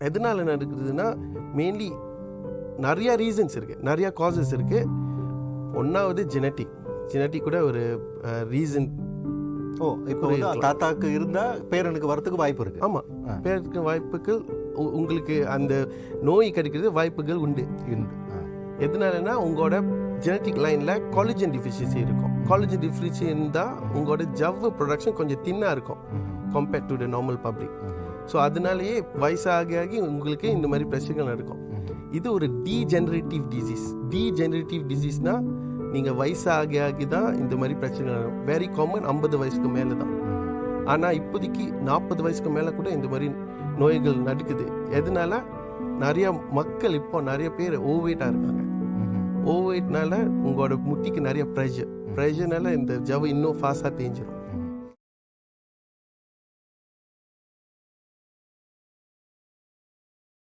எதனால நடக்குதுன்னா மெயின்லி நிறையா ரீசன்ஸ் இருக்குது நிறையா காசஸ் இருக்குது ஒன்றாவது ஜெனட்டிக் ஜெனட்டிக் கூட ஒரு ரீசன் ஓ இப்போ. தாத்தாக்கு இருந்தா பேரனுக்கு வரதுக்கு வாய்ப்பு இருக்கு ஆமாம் ஆ. பேருக்கு வாய்ப்புகள் உங்களுக்கு அந்த நோய் கிடைக்கிறது வாய்ப்புகள் உண்டு உண்டு. ஆ. எதனாலனா உங்களோட ஜெனட்டிக் லைனில் காலேஜன் டிஃபிஷியன்சி இருக்கும். காலேஜன் டிஃபிஷியன்சி இருந்தால் உங்களோட ஜவ்வு ப்ரொடக்ஷன் கொஞ்சம் தின்னாக இருக்கும் compared to the normal public so அதனாலேயே வயசாகி ஆகி உங்களுக்கு இந்த மாதிரி பிரச்சனைகள் நடக்கும். இது ஒரு டீஜெனரேட்டிவ் டிசீஸ் டீஜெனரேட்டிவ் டிசீஸ்னால் நீங்கள் வயசாகி ஆகி தான் இந்த மாதிரி பிரச்சனைகள் நடக்கும். வெரி காமன் ஐம்பது வயசுக்கு மேலே தான். ஆனால் இப்போதைக்கு நாற்பது வயசுக்கு மேலே கூட இந்த மாதிரி நோய்கள் நடக்குது. எதனால? நிறைய மக்கள் இப்போ நிறைய பேர் ஓவேட்டாக இருக்காங்க. ம்ஹும். ஓவேட்னால உங்களோட முட்டிக்கு நிறைய ப்ரெஷர் ப்ரெஷர்னால இந்த ஜவ்வு இன்னும் ஃபாஸ்ட்டாக தேஞ்சிரும்